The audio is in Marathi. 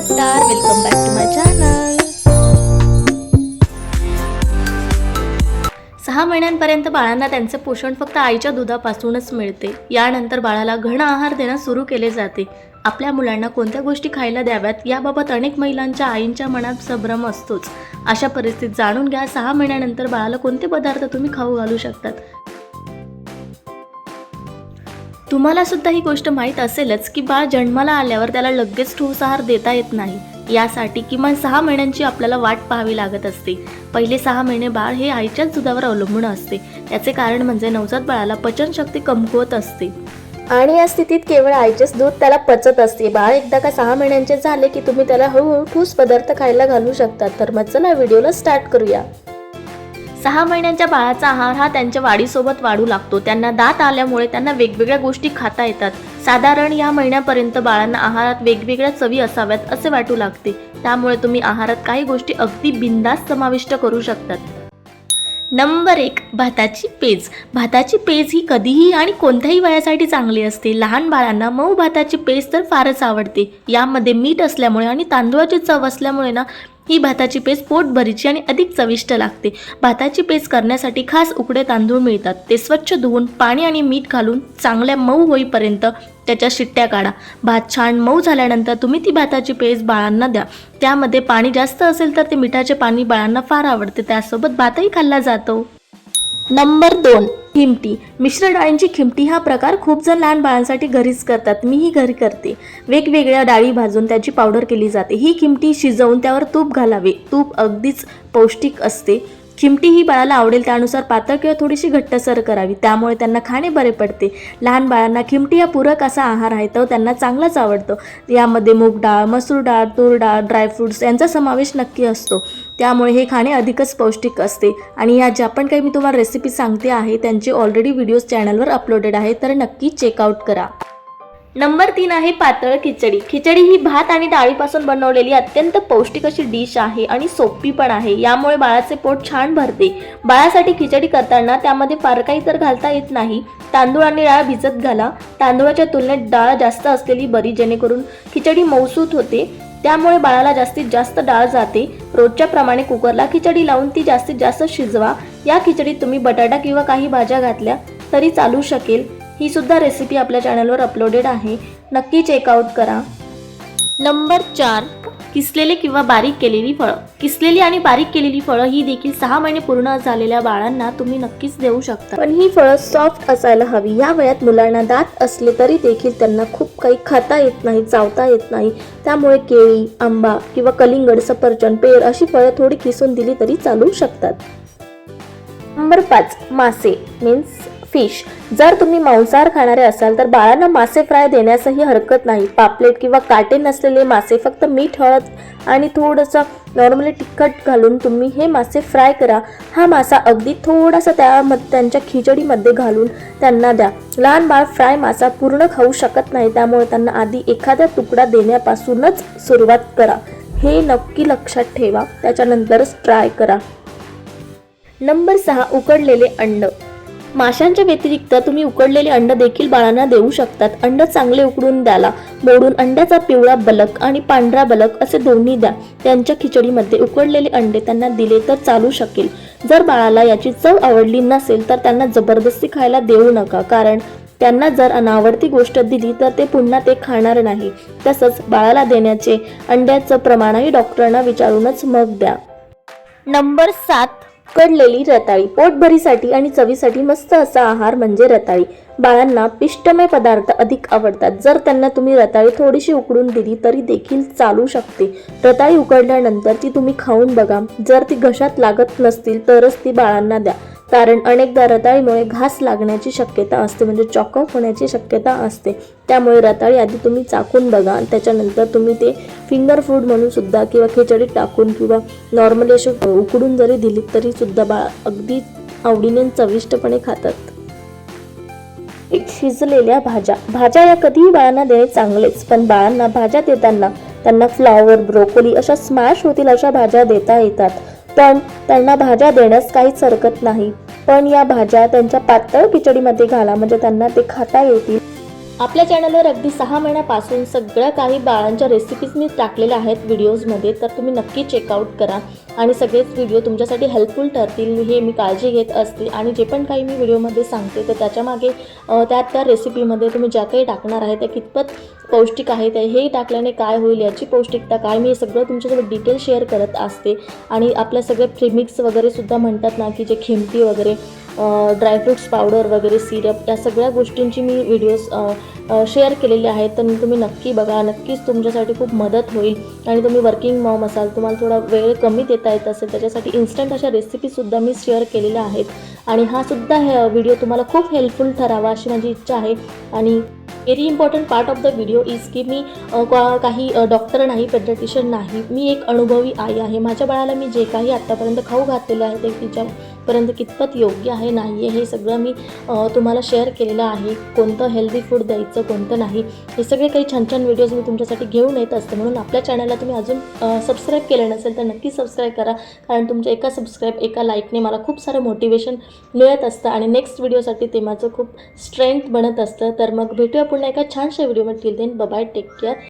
नमस्कार welcome back to my channel सहा महिन्यांपर्यंत बाळांना त्यांचे पोषण फक्त आईच्या दुधापासूनच मिळते. यानंतर बाळाला घन आहार देणं सुरू केले जाते. आपल्या मुलांना कोणत्या गोष्टी खायला द्याव्यात याबाबत अनेक महिलांच्या आईंच्या मनात संभ्रम असतोच. अशा परिस्थितीत जाणून घ्या सहा महिन्यानंतर बाळाला कोणते पदार्थ तुम्ही खाऊ घालू शकतात? तुम्हाला सुद्धा ही गोष्ट माहीत असेलच की बाळ जन्माला आल्यावर त्याला लगेच ठोस आहार देता येत नाही. यासाठी किमान सहा महिन्यांची आपल्याला वाट पाहावी लागत असते. पहिले सहा महिने बाळ हे आईच्याच दुधावर अवलंबून असते. याचे कारण म्हणजे नवजात बाळाला पचनशक्ती कमकुवत असते. आणि या स्थितीत केवळ आईचेच दूध त्याला पचत असते. बाळ एकदा का सहा महिन्यांचे झाले की तुम्ही त्याला हळूहळू ठूस पदार्थ खायला घालू शकता. तर मग चला व्हिडिओला स्टार्ट करूया. सहा महिन्यांच्या बाळाचा आहार हा त्यांच्या वाढीसोबत वाढू लागतो. त्यांना दात आल्यामुळे त्यांना वेगवेगळ्या गोष्टी खाता येतात. साधारण या महिन्यापर्यंत बाळांना आहारात वेगवेगळ्या चवी असाव्यात असे वाटू लागते. त्यामुळे तुम्ही आहारात काही गोष्टी अगदी बिंदास समाविष्ट करू शकतात. नंबर एक भाताची पेज. भाताची पेज ही कधीही आणि कोणत्याही वयासाठी चांगली असते. लहान बाळांना मऊ भाताची पेज तर फारच आवडते. यामध्ये मीठ असल्यामुळे आणि तांदूळाची चव असल्यामुळे ना ही भाताची पेज पोटभरीची आणि अधिक चविष्ट लागते. भाताची पेज करण्यासाठी खास उकडे तांदूळ मिळतात. ते स्वच्छ धुवून पाणी आणि मीठ घालून चांगल्या मऊ होईपर्यंत त्याच्या शिट्ट्या काढा. भात छान मऊ झाल्यानंतर तुम्ही ती भाताची पेज बाळांना द्या. त्यामध्ये पाणी जास्त असेल तर ते मिठाचे पाणी बाळांना फार आवडते. त्यासोबत भातही खाल्ला जातो. नंबर दोन खिमटी मिश्र डाळींची खिमटी हा प्रकार खूप जण लहान बाळांसाठी घरीच करतात. मीही घरी करते. वेगवेगळ्या डाळी भाजून त्याची पावडर केली जाते. ही खिमटी शिजवून त्यावर तूप घालावे. तूप अगदीच पौष्टिक असते. चिमटी ही बाळाला आवडेल त्यानुसार पातळ किंवा थोडीशी घट्टसर करावी. त्यामुळे त्यांना खाणे बरे पडते. लहान बाळांना खिमटी हा पूरक असा आहार आहे तो त्यांना चांगलाच आवडतो. यामध्ये मूग डाळ मसूर डाळ तूर डाळ ड्रायफ्रुट्स यांचा समावेश नक्की असतो. त्यामुळे हे खाणे अधिकच पौष्टिक असते. आणि या ज्या पण काही मी तुम्हाला रेसिपी सांगते आहे त्यांचे ऑलरेडी व्हिडिओज चॅनलवर अपलोडेड आहे तर नक्की चेकआउट करा. नंबर तीन आहे पातळ खिचडी. खिचडी ही भात आणि डाळीपासून बनवलेली अत्यंत पौष्टिक अशी डिश आहे आणि सोपी पण आहे. यामुळे बाळाचे पोट छान भरते. बाळासाठी खिचडी करताना त्यामध्ये फार काही तर घालता येत नाही. तांदूळ आणि डाळ भिजत घाला. तांदूळाच्या तुलनेत डाळ जास्त असलेली बरी जेणेकरून खिचडी मौसूत होते. त्यामुळे बाळाला जास्तीत जास्त डाळ जाते. रोजच्या प्रमाणे कुकरला खिचडी लावून ती जास्तीत जास्त शिजवा. या खिचडीत तुम्ही बटाटा किंवा काही भाज्या घातल्या तरी चालू शकेल. ही सुद्धा रेसिपी आपल्या चॅनलवर अपलोडेड आहे. नक्की चेकआउट करा. नंबर चार किसलेले किंवा बारीक केलेली फळं. किसलेली आणि बारीक केलेली फळं ही देखील सहा महिने पूर्ण झालेल्या बाळांना तुम्ही नक्कीच देऊ शकता. पण ही फळं सॉफ्ट असायला हवी. या वयात मुलांना दात असले तरी देखील त्यांना खूप काही खाता येत नाही चावता येत नाही. त्यामुळे केळी आंबा किंवा कलिंगड सफरचंद पेर अशी फळं थोडी किसून दिली तरी चालू शकतात. नंबर पाच मासे. Means fish. जर तुम्ही मांसाहार खाणारे असाल तर बाळांना मासे फ्राय देण्यासही हरकत नाही. पापलेट किंवा काटे नसलेले मासे फक्त मीठ हळद आणि थोडंसं नॉर्मली तिखट घालून तुम्ही हे मासे फ्राय करा. हा मासा अगदी थोडासा त्या त्यांच्या खिचडीमध्ये घालून त्यांना द्या. लहान बाळ फ्राय मासा पूर्ण खाऊ शकत नाही त्यामुळे त्यांना आधी एखादा तुकडा देण्यापासूनच सुरुवात करा. हे नक्की लक्षात ठेवा. त्याच्यानंतरच ट्राय करा. नंबर सहा उकडलेले अंड. माशांच्या व्यतिरिक्त तुम्ही उकडलेले अंड देखील बाळांना देऊ शकतात. अंड चांगले उकडून द्याला मोडून अंड्याचा पिवळा बलक आणि पांढरा बलक असे दोन्ही द्या. त्यांच्या खिचडीमध्ये उकडलेले अंडे त्यांना दिले तर चालू शकेल. जर बाळाला याची चव आवडली नसेल तर त्यांना जबरदस्ती खायला देऊ नका कारण त्यांना जर अनावडती गोष्ट दिली तर ते पुन्हा ते खाणार नाही. तसंच बाळाला देण्याचे अंड्याचं प्रमाणही डॉक्टरांना विचारूनच मग द्या. नंबर सात कडलेली रताळी. पोटभरीसाठी आणि चवीसाठी मस्त असा आहार म्हणजे रताळी. बाळांना पिष्टमय पदार्थ अधिक आवडतात. जर त्यांना तुम्ही रताळी थोडीशी उकडून दिली तरी देखील चालू शकते. रताळी उकडल्यानंतर ती तुम्ही खाऊन बघा. जर ती घशात लागत नसतील तरच ती बाळांना द्या. कारण अनेकदा रताळीमुळे घास लागण्याची शक्यता असते म्हणजे चॉकअप होण्याची शक्यता असते. त्यामुळे रताळी आधी तुम्ही चाकून बघा आणि त्याच्यानंतर तुम्ही ते फिंगर फूड म्हणून सुद्धा किंवा खिचडीत टाकून किंवा नॉर्मली असे उकडून जरी दिली तरी सुद्धा बाळ अगदी आवडीने चविष्टपणे खातात. एक शिजलेल्या भाज्या. भाज्या या कधीही बाळांना देणे चांगलेच पण बाळांना भाज्या देताना त्यांना फ्लॉवर ब्रोकोली अशा स्मॅश होतील अशा भाज्या देता येतात. पण त्यांना भाज्या देण्यास काहीच हरकत नाही. पण या भाज्या त्यांच्या पातळ खिचडीमध्ये घाला म्हणजे त्यांना ते खाता येतील. आपल्या चॅनलवर अगदी सहा महिन्यापासून सगळ्या काही बाळांच्या रेसिपीज मी टाकलेल्या आहेत व्हिडिओजमध्ये तर तुम्ही नक्की चेकआउट करा. आणि सगळेच व्हिडिओ तुमच्यासाठी हेल्पफुल ठरतील हे मी काळजी घेत असते. आणि जे पण काही मी व्हिडिओमध्ये सांगते तर त्याच्यामागे त्या त्या रेसिपीमध्ये तुम्ही ज्या काही टाकणार आहे त्या कितपत पौष्टिक आहेत हे टाकल्याने काय होईल याची पौष्टिकता काय मी हे सगळं तुमच्यासोबत डिटेल शेअर करत असते. आणि आपल्या सगळे प्रिमिक्स वगैरे सुद्धा म्हणतात ना की जे खिमती वगैरे ड्रायफ्रुट्स पावडर वगैरे सिरप या सगळ्या गोष्टींची मी व्हिडिओज शेअर केलेले आहेत. तर तुम्ही नक्की बघा. नक्कीच तुमच्यासाठी खूप मदत होईल. आणि तुम्ही वर्किंग मॉम असाल तुम्हाला थोडा वेळ कमी देता येत असेल त्याच्यासाठी इन्स्टंट अशा रेसिपीसुद्धा मी शेअर केलेल्या आहेत. आणि हा सुद्धा हे व्हिडिओ तुम्हाला खूप हेल्पफुल ठरावा अशी माझी इच्छा आहे. आणि very important part of the video is की मी काही डॉक्टर नाही पेडियाट्रिशियन नाही. मी एक अनुभवी आई आहे. माझ्या बाळाला मी जे काही आत्तापर्यंत खाऊ घातलेलं आहे ते तिच्या परंतु कितपत योग्य आहे नाही आहे हे सगळं मी तुम्हाला शेअर केलेलं आहे. कोणतं हेल्दी फूड द्यायचं कोणतं नाही हे सगळे काही छान छान व्हिडिओज मी तुमच्यासाठी घेऊन येत असते. म्हणून आपल्या चॅनलला तुम्ही अजून सबस्क्राईब केलं नसेल तर नक्की सबस्क्राईब करा. कारण तुमच्या एका सबस्क्राईब एका लाईकने मला खूप सारं मोटिवेशन मिळत असतं. आणि नेक्स्ट व्हिडिओसाठी ते माझं खूप स्ट्रेंथ बनत असतं. तर मग भेटूया पुन्हा एका छानशा व्हिडिओमध्ये till then bye take care